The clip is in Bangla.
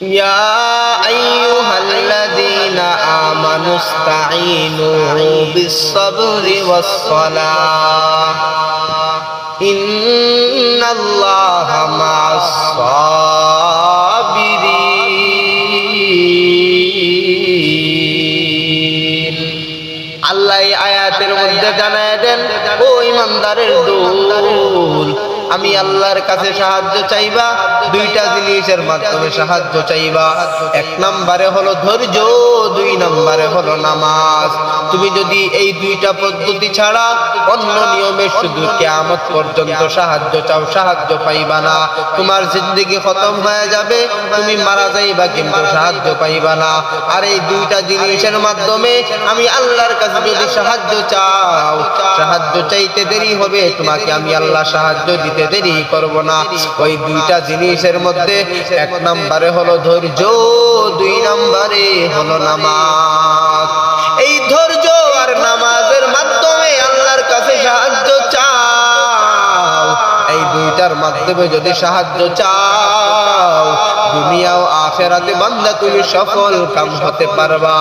يا أيها الذين آمنوا استعينوا بالصبر والصلاة إن الله مع الصابرين আল্লাহ এই আয়াতের মধ্যে জানায় দেন ও ইমানদারের দোল আমি আল্লাহর কাছে সাহায্য চাইবা, দুইটা জিনিসের মাধ্যমে সাহায্য চাইবা। এক নম্বরে হলো ধৈর্য, দুই নম্বরে হলো নামাজ। তুমি যদি এই দুইটা পদ্ধতি ছাড়া অন্য নিয়মে শুধু কেয়ামত পর্যন্ত সাহায্য চাও, সাহায্য পাইবা না। তোমার জিন্দগি খতম হয়ে যাবে, তুমি মারা যাইবা কিন্তু সাহায্য পাইবা না। আর এই দুইটা জিনিসের মাধ্যমে আমি আল্লাহর কাছে যদি সাহায্য চাও সাহায্য চাইতে দেরি হবে, তোমাকে আমি আল্লাহ সাহায্য দিতে দেরি করব না। ওই দুইটা জিনিসের মধ্যে এক নম্বরে হলো ধৈর্য, দুই নম্বরে হলো নামাজ। এই ধৈর্য আর নামাজের মাধ্যমে আল্লাহর কাছে সাহায্য চাও। এই দুইটার মাধ্যমে যদি সাহায্য চাও, দুনিয়া ও আখেরাতে বান্দা তুমি সফল কাম হতে পারবা।